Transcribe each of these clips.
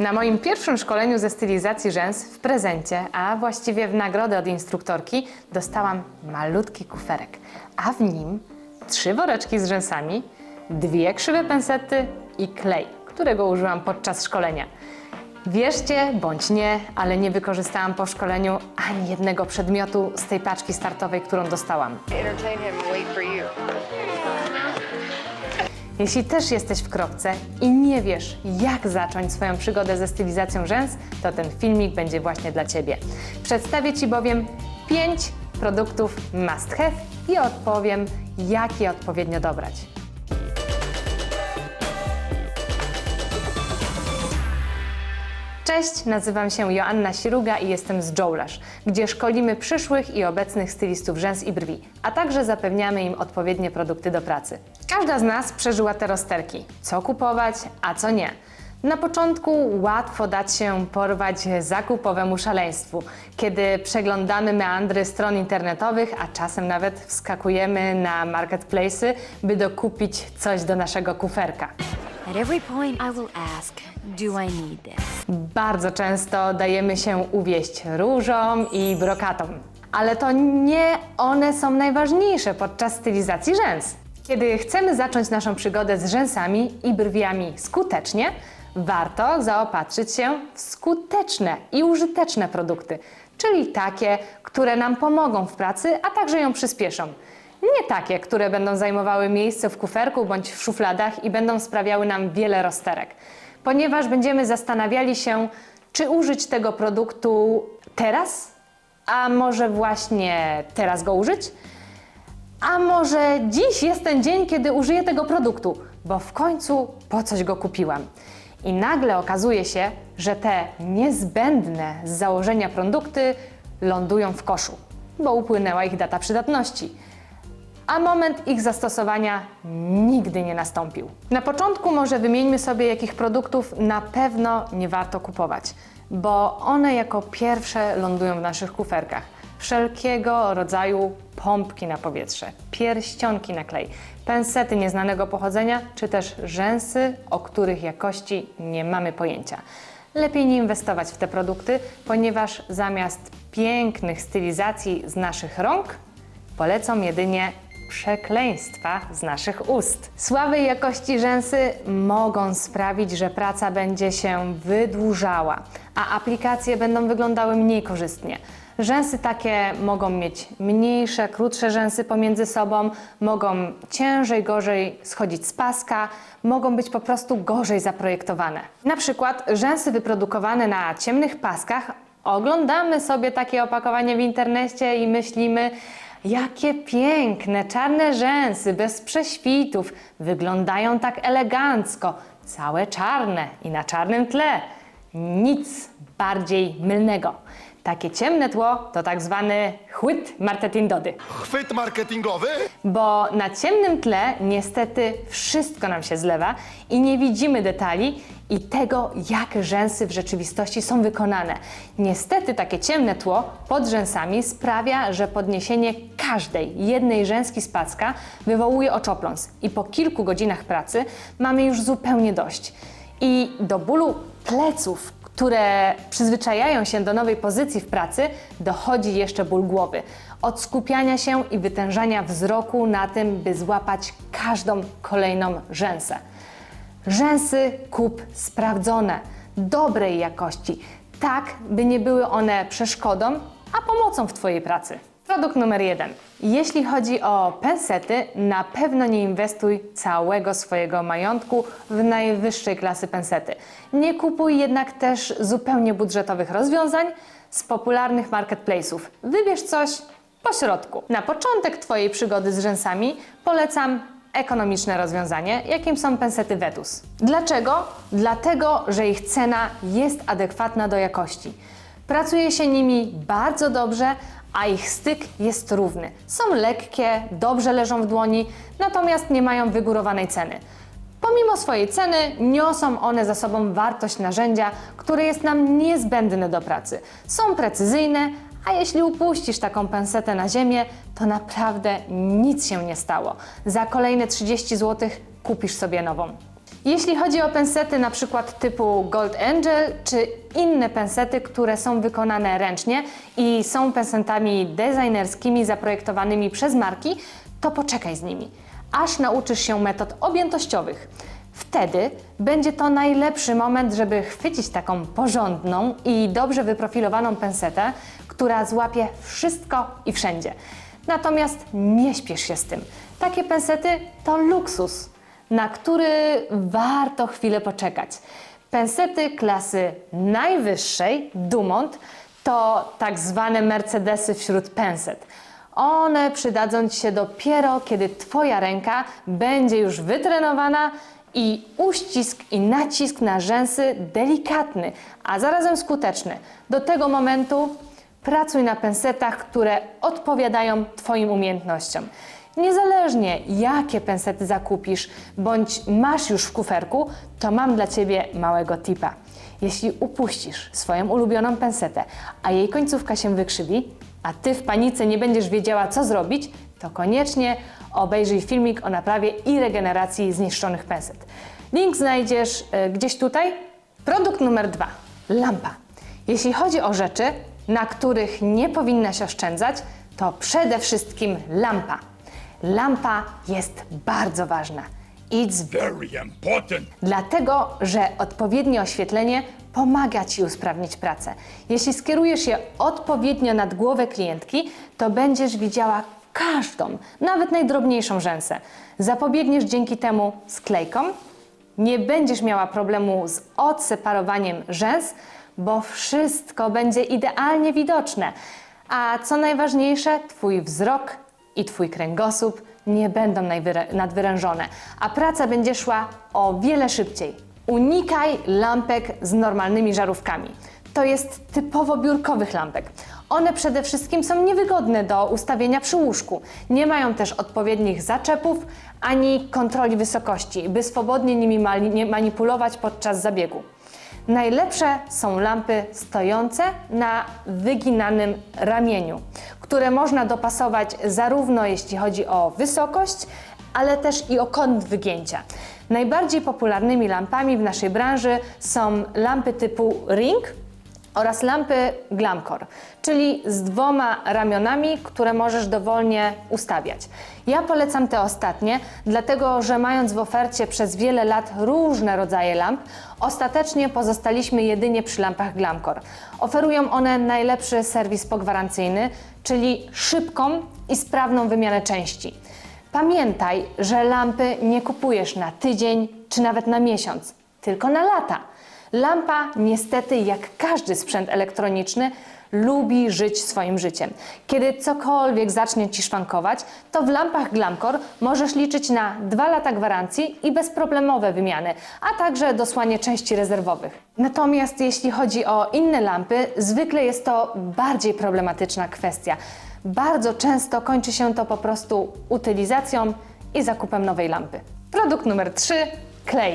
Na moim pierwszym szkoleniu ze stylizacji rzęs w prezencie, a właściwie w nagrodę od instruktorki, dostałam malutki kuferek, a w nim trzy woreczki z rzęsami, dwie krzywe pensety i klej, którego użyłam podczas szkolenia. Wierzcie bądź nie, ale nie wykorzystałam po szkoleniu ani jednego przedmiotu z tej paczki startowej, którą dostałam. entertain him wait for you. Jeśli też jesteś w kropce i nie wiesz, jak zacząć swoją przygodę ze stylizacją rzęs, to ten filmik będzie właśnie dla Ciebie. Przedstawię Ci bowiem 5 produktów must have i odpowiem, jak je odpowiednio dobrać. Cześć, nazywam się Joanna Siruga i jestem z Joulash, gdzie szkolimy przyszłych i obecnych stylistów rzęs i brwi, a także zapewniamy im odpowiednie produkty do pracy. Każda z nas przeżyła te rozterki, co kupować, a co nie. Na początku łatwo dać się porwać zakupowemu szaleństwu, kiedy przeglądamy meandry stron internetowych, a czasem nawet wskakujemy na marketplace'y, by dokupić coś do naszego kuferka. At every point, I will ask, Do I need this? Bardzo często dajemy się uwieść różom i brokatom. Ale to nie one są najważniejsze podczas stylizacji rzęs. Kiedy chcemy zacząć naszą przygodę z rzęsami i brwiami skutecznie, warto zaopatrzyć się w skuteczne i użyteczne produkty, czyli takie, które nam pomogą w pracy, a także ją przyspieszą. Nie takie, które będą zajmowały miejsce w kuferku bądź w szufladach i będą sprawiały nam wiele rozterek, ponieważ będziemy zastanawiali się, czy użyć tego produktu teraz, a może właśnie teraz go użyć, a może dziś jest ten dzień, kiedy użyję tego produktu, bo w końcu po coś go kupiłam. I nagle okazuje się, że te niezbędne z założenia produkty lądują w koszu, bo upłynęła ich data przydatności a moment ich zastosowania nigdy nie nastąpił. Na początku może wymieńmy sobie, jakich produktów na pewno nie warto kupować, bo one jako pierwsze lądują w naszych kuferkach. Wszelkiego rodzaju pompki na powietrze, pierścionki na klej, pensety nieznanego pochodzenia, czy też rzęsy, o których jakości nie mamy pojęcia. Lepiej nie inwestować w te produkty, ponieważ zamiast pięknych stylizacji z naszych rąk, Polecą jedynie przekleństwa z naszych ust. Słabej jakości rzęsy mogą sprawić, że praca będzie się wydłużała, a aplikacje będą wyglądały mniej korzystnie. Rzęsy takie mogą mieć mniejsze, krótsze rzęsy pomiędzy sobą, mogą ciężej, gorzej schodzić z paska, mogą być po prostu gorzej zaprojektowane. Na przykład rzęsy wyprodukowane na ciemnych paskach Oglądamy sobie takie opakowanie w internecie i myślimy, jakie piękne, czarne rzęsy bez prześwitów, wyglądają tak elegancko, całe czarne i na czarnym tle. Nic bardziej mylnego. Takie ciemne tło to tak zwany chłyt marketingowy Chwyt marketingowy? bo na ciemnym tle niestety wszystko nam się zlewa i nie widzimy detali i tego, jak rzęsy w rzeczywistości są wykonane. Niestety takie ciemne tło pod rzęsami sprawia, że podniesienie każdej jednej rzęski z packa wywołuje oczopląs i po kilku godzinach pracy mamy już zupełnie dość. I do bólu pleców, które przyzwyczajają się do nowej pozycji w pracy, dochodzi jeszcze ból głowy. Od skupiania się i wytężania wzroku na tym, by złapać każdą kolejną rzęsę. Rzęsy kup sprawdzone, dobrej jakości, tak by nie były one przeszkodą, a pomocą w Twojej pracy. Produkt numer jeden. Jeśli chodzi o pensety, na pewno nie inwestuj całego swojego majątku w najwyższej klasy pensety. Nie kupuj jednak też zupełnie budżetowych rozwiązań z popularnych marketplace'ów. Wybierz coś po środku. Na początek Twojej przygody z rzęsami polecam ekonomiczne rozwiązanie, jakim są pensety Vetus. Dlaczego? Dlatego, że ich cena jest adekwatna do jakości. Pracuje się nimi bardzo dobrze, a ich styk jest równy. Są lekkie, dobrze leżą w dłoni, natomiast nie mają wygórowanej ceny. Pomimo swojej ceny, niosą one za sobą wartość narzędzia, które jest nam niezbędne do pracy. Są precyzyjne, a jeśli upuścisz taką pensetę na ziemię, to naprawdę nic się nie stało. Za kolejne 30 zł kupisz sobie nową. Jeśli chodzi o pensety na przykład typu Gold Angel czy inne pensety, które są wykonane ręcznie i są pensetami designerskimi zaprojektowanymi przez marki, to poczekaj z nimi, aż nauczysz się metod objętościowych. Wtedy będzie to najlepszy moment, żeby chwycić taką porządną i dobrze wyprofilowaną pensetę, która złapie wszystko i wszędzie. Natomiast nie śpiesz się z tym. Takie pensety to luksus, na który warto chwilę poczekać. Pensety klasy najwyższej, Dumont, to tak zwane Mercedesy wśród penset. One przydadzą Ci się dopiero, kiedy Twoja ręka będzie już wytrenowana i uścisk i nacisk na rzęsy delikatny, a zarazem skuteczny. Do tego momentu pracuj na pensetach, które odpowiadają Twoim umiejętnościom. Niezależnie jakie pensety zakupisz bądź masz już w kuferku, to mam dla Ciebie małego tipa. Jeśli upuścisz swoją ulubioną pensetę, a jej końcówka się wykrzywi, a Ty w panice nie będziesz wiedziała co zrobić, to koniecznie obejrzyj filmik o naprawie i regeneracji zniszczonych penset. Link znajdziesz y, gdzieś tutaj. Produkt numer dwa. Lampa. Jeśli chodzi o rzeczy, na których nie powinnaś oszczędzać, to przede wszystkim lampa. Lampa jest bardzo ważna. It's Very important. Dlatego, że odpowiednie oświetlenie pomaga Ci usprawnić pracę. Jeśli skierujesz je odpowiednio nad głowę klientki, to będziesz widziała każdą, nawet najdrobniejszą rzęsę. Zapobiegniesz dzięki temu sklejkom, nie będziesz miała problemu z odseparowaniem rzęs, bo wszystko będzie idealnie widoczne. A co najważniejsze, Twój wzrok i Twój kręgosłup nie będą nadwyrężone, a praca będzie szła o wiele szybciej. Unikaj lampek z normalnymi żarówkami. To jest typowo biurkowych lampek. One przede wszystkim są niewygodne do ustawienia przy łóżku. Nie mają też odpowiednich zaczepów ani kontroli wysokości, by swobodnie nimi manipulować podczas zabiegu. Najlepsze są lampy stojące na wyginanym ramieniu, które można dopasować zarówno jeśli chodzi o wysokość, ale też i o kąt wygięcia. Najbardziej popularnymi lampami w naszej branży są lampy typu ring oraz lampy Glamcore, czyli z dwoma ramionami, które możesz dowolnie ustawiać. Ja polecam te ostatnie, dlatego że mając w ofercie przez wiele lat różne rodzaje lamp, ostatecznie pozostaliśmy jedynie przy lampach Glamcore. Oferują one najlepszy serwis pogwarancyjny, czyli szybką i sprawną wymianę części. Pamiętaj, że lampy nie kupujesz na tydzień czy nawet na miesiąc, tylko na lata. Lampa, niestety, jak każdy sprzęt elektroniczny, lubi żyć swoim życiem. Kiedy cokolwiek zacznie ci szwankować, to w lampach Glamcore możesz liczyć na 2 lata gwarancji i bezproblemowe wymiany, a także dosłanie części rezerwowych. Natomiast jeśli chodzi o inne lampy, zwykle jest to bardziej problematyczna kwestia. Bardzo często kończy się to po prostu utylizacją i zakupem nowej lampy. Produkt numer 3 klej.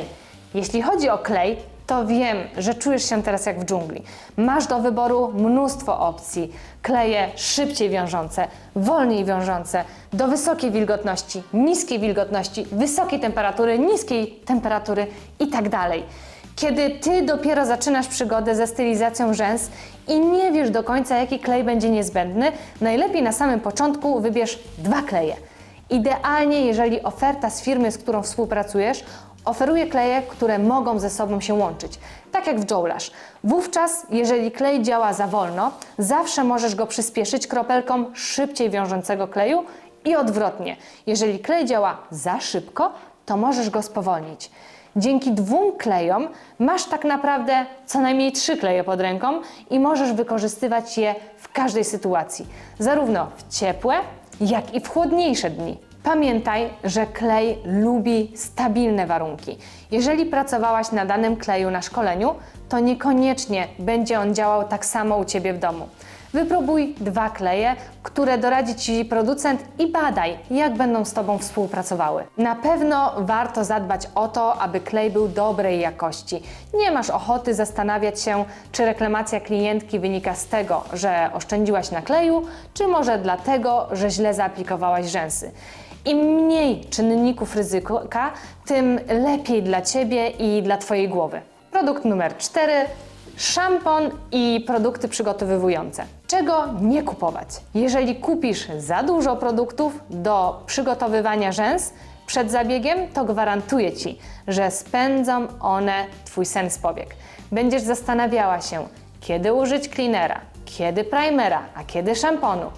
Jeśli chodzi o klej, to wiem, że czujesz się teraz jak w dżungli. Masz do wyboru mnóstwo opcji. Kleje szybciej wiążące, wolniej wiążące, do wysokiej wilgotności, niskiej wilgotności, wysokiej temperatury, niskiej temperatury i tak dalej. Kiedy ty dopiero zaczynasz przygodę ze stylizacją rzęs i nie wiesz do końca, jaki klej będzie niezbędny, najlepiej na samym początku wybierz dwa kleje. Idealnie, jeżeli oferta z firmy, z którą współpracujesz, oferuje kleje, które mogą ze sobą się łączyć, tak jak w Joulash. Wówczas, jeżeli klej działa za wolno, zawsze możesz go przyspieszyć kropelką szybciej wiążącego kleju i odwrotnie. Jeżeli klej działa za szybko, to możesz go spowolnić. Dzięki dwóm klejom masz tak naprawdę co najmniej trzy kleje pod ręką i możesz wykorzystywać je w każdej sytuacji, zarówno w ciepłe, jak i w chłodniejsze dni. Pamiętaj, że klej lubi stabilne warunki. Jeżeli pracowałaś na danym kleju na szkoleniu, to niekoniecznie będzie on działał tak samo u Ciebie w domu. Wypróbuj dwa kleje, które doradzi Ci producent i badaj, jak będą z Tobą współpracowały. Na pewno warto zadbać o to, aby klej był dobrej jakości. Nie masz ochoty zastanawiać się, czy reklamacja klientki wynika z tego, że oszczędziłaś na kleju, czy może dlatego, że źle zaaplikowałaś rzęsy. Im mniej czynników ryzyka, tym lepiej dla Ciebie i dla Twojej głowy. Produkt numer 4. Szampon i produkty przygotowywujące. Czego nie kupować? Jeżeli kupisz za dużo produktów do przygotowywania rzęs przed zabiegiem, to gwarantuję Ci, że spędzą one Twój sen z powiek. Będziesz zastanawiała się, kiedy użyć cleanera, kiedy primera, a kiedy szamponu.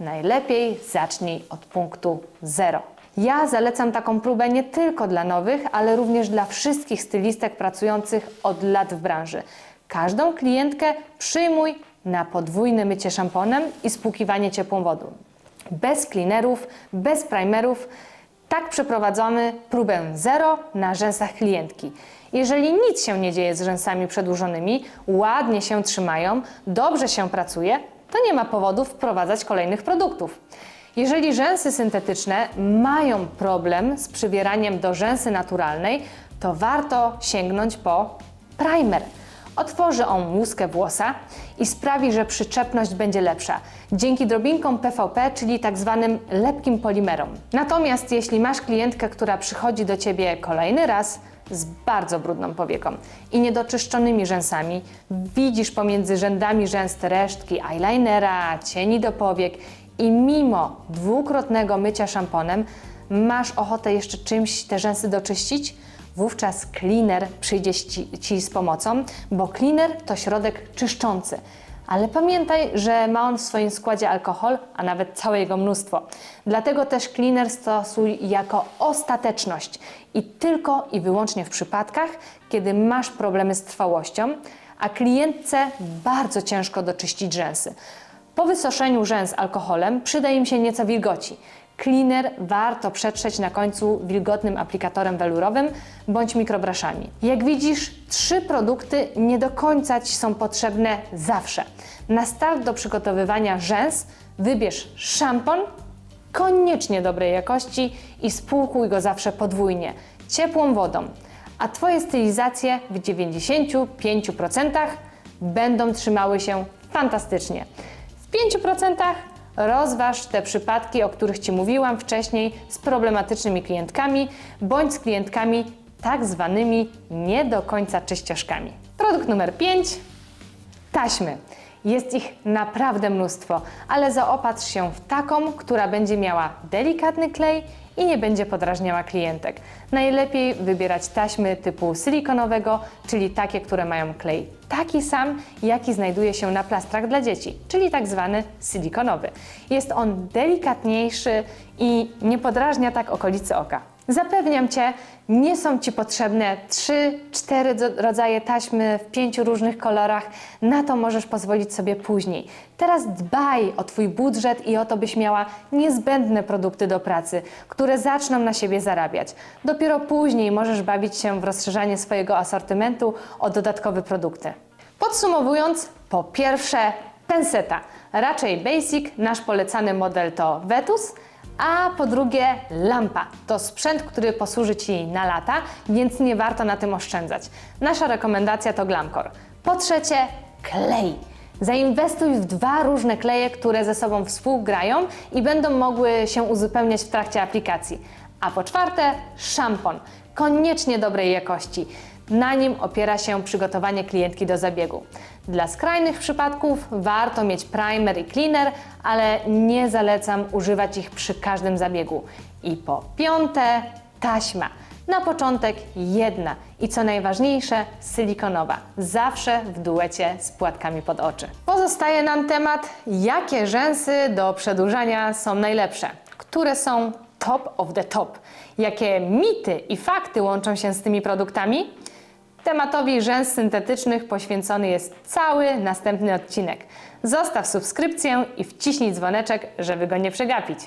Najlepiej zacznij od punktu zero. Ja zalecam taką próbę nie tylko dla nowych, ale również dla wszystkich stylistek pracujących od lat w branży. Każdą klientkę przyjmuj na podwójne mycie szamponem i spłukiwanie ciepłą wodą. Bez cleanerów, bez primerów. Tak przeprowadzamy próbę zero na rzęsach klientki. Jeżeli nic się nie dzieje z rzęsami przedłużonymi, ładnie się trzymają, dobrze się pracuje, to nie ma powodu wprowadzać kolejnych produktów. Jeżeli rzęsy syntetyczne mają problem z przybieraniem do rzęsy naturalnej, to warto sięgnąć po primer. Otworzy on łuskę włosa i sprawi, że przyczepność będzie lepsza dzięki drobinkom PVP, czyli tak zwanym lepkim polimerom. Natomiast jeśli masz klientkę, która przychodzi do Ciebie kolejny raz z bardzo brudną powieką i niedoczyszczonymi rzęsami, widzisz pomiędzy rzędami rzęs resztki eyelinera, cieni do powiek i mimo dwukrotnego mycia szamponem masz ochotę jeszcze czymś te rzęsy doczyścić, wówczas cleaner przyjdzie ci, ci z pomocą, bo cleaner to środek czyszczący. Ale pamiętaj, że ma on w swoim składzie alkohol, a nawet całe jego mnóstwo. Dlatego też cleaner stosuj jako ostateczność i tylko i wyłącznie w przypadkach, kiedy masz problemy z trwałością, a klientce bardzo ciężko doczyścić rzęsy. Po wysuszeniu rzęs alkoholem przyda im się nieco wilgoci. Cleaner warto przetrzeć na końcu wilgotnym aplikatorem welurowym bądź mikrobraszami. Jak widzisz, trzy produkty nie do końca Ci są potrzebne zawsze. Na start do przygotowywania rzęs wybierz szampon, koniecznie dobrej jakości i spłukuj go zawsze podwójnie, ciepłą wodą. A Twoje stylizacje w 95% będą trzymały się fantastycznie. W 5% rozważ te przypadki, o których Ci mówiłam wcześniej, z problematycznymi klientkami bądź z klientkami tak zwanymi nie do końca czyścioszkami. Produkt numer 5 taśmy. Jest ich naprawdę mnóstwo, ale zaopatrz się w taką, która będzie miała delikatny klej i nie będzie podrażniała klientek. Najlepiej wybierać taśmy typu silikonowego, czyli takie, które mają klej taki sam, jaki znajduje się na plastrach dla dzieci, czyli tak zwany silikonowy. Jest on delikatniejszy i nie podrażnia tak okolicy oka. Zapewniam Cię, nie są Ci potrzebne 3-4 rodzaje taśmy w pięciu różnych kolorach. Na to możesz pozwolić sobie później. Teraz dbaj o Twój budżet i o to, byś miała niezbędne produkty do pracy, które zaczną na siebie zarabiać. Dopiero później możesz bawić się w rozszerzanie swojego asortymentu o dodatkowe produkty. Podsumowując, po pierwsze, penseta. Raczej basic, nasz polecany model to Vetus, a po drugie lampa. To sprzęt, który posłuży Ci na lata, więc nie warto na tym oszczędzać. Nasza rekomendacja to Glamcor. Po trzecie klej. Zainwestuj w dwa różne kleje, które ze sobą współgrają i będą mogły się uzupełniać w trakcie aplikacji. A po czwarte szampon. Koniecznie dobrej jakości. Na nim opiera się przygotowanie klientki do zabiegu. Dla skrajnych przypadków warto mieć primer i cleaner, ale nie zalecam używać ich przy każdym zabiegu. I po piąte, taśma. Na początek jedna i co najważniejsze, silikonowa. Zawsze w duecie z płatkami pod oczy. Pozostaje nam temat, jakie rzęsy do przedłużania są najlepsze, które są top of the top. Jakie mity i fakty łączą się z tymi produktami? Tematowi rzęs syntetycznych poświęcony jest cały następny odcinek. Zostaw subskrypcję i wciśnij dzwoneczek, żeby go nie przegapić.